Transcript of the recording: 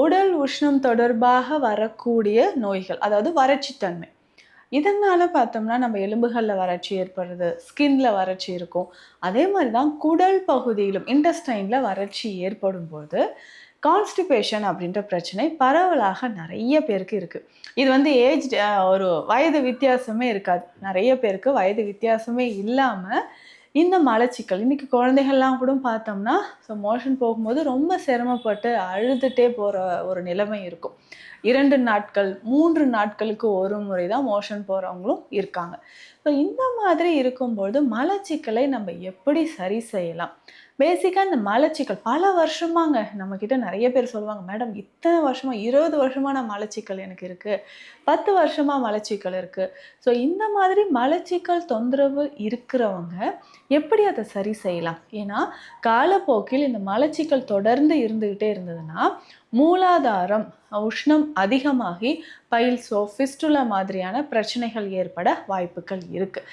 உடல் உஷ்ணம் தொடர்பாக வரக்கூடிய நோய்கள் அதாவது வறட்சித்தன்மை. இதனால் பார்த்தோம்னா நம்ம எலும்புகளில் வறட்சி ஏற்படுறது ஸ்கின்ல வறட்சி இருக்கும். அதே மாதிரி தான் குடல் பகுதியிலும் இன்டஸ்டைனில் வறட்சி ஏற்படும் போது கான்ஸ்டிபேஷன் அப்படின்ற பிரச்சனை பரவலாக நிறைய பேருக்கு இருக்குது இது வந்து ஏஜ் ஒரு வயது வித்தியாசமே இருக்காது. நிறைய பேருக்கு வயது வித்தியாசமே இல்லாமல் இந்த மலச்சிக்கல். இன்றைக்கி குழந்தைகள்லாம் கூட பார்த்தோம்னா ஸோ மோஷன் போகும்போது ரொம்ப சிரமப்பட்டு அழுதுகிட்டே போகிற ஒரு நிலைமை இருக்கும். இரண்டு நாட்கள் மூன்று நாட்களுக்கு ஒரு முறை தான் மோஷன் போகிறவங்களும் இருக்காங்க. ஸோ இந்த மாதிரி இருக்கும்பொழுது மலச்சிக்கலை நம்ம எப்படி சரி செய்யலாம்? பேசிக்காக இந்த மலச்சிக்கல். பல வருஷமாங்க நம்மக்கிட்ட நிறைய பேர் சொல்லுவாங்க மேடம் இத்தனை வருஷமா இருபது வருஷமாக நான் மலச்சிக்கல் எனக்கு இருக்குது பத்து வருஷமாக மலச்சிக்கல் இருக்குது ஸோ இந்த மாதிரி மலச்சிக்கல் தொந்தரவு இருக்கிறவங்க எப்படி அதை சரி செய்யலாம்? ஏன்னா காலப்போக்கில் இந்த மலச்சிக்கல் தொடர்ந்து இருந்துக்கிட்டே இருந்ததுன்னா மூலாதாரம் உஷ்ணம் அதிகமாகி பைல்ஸோ ஃபிஸ்டுலா மாதிரியான பிரச்சனைகள் ஏற்பட வாய்ப்புகள் இருக்குது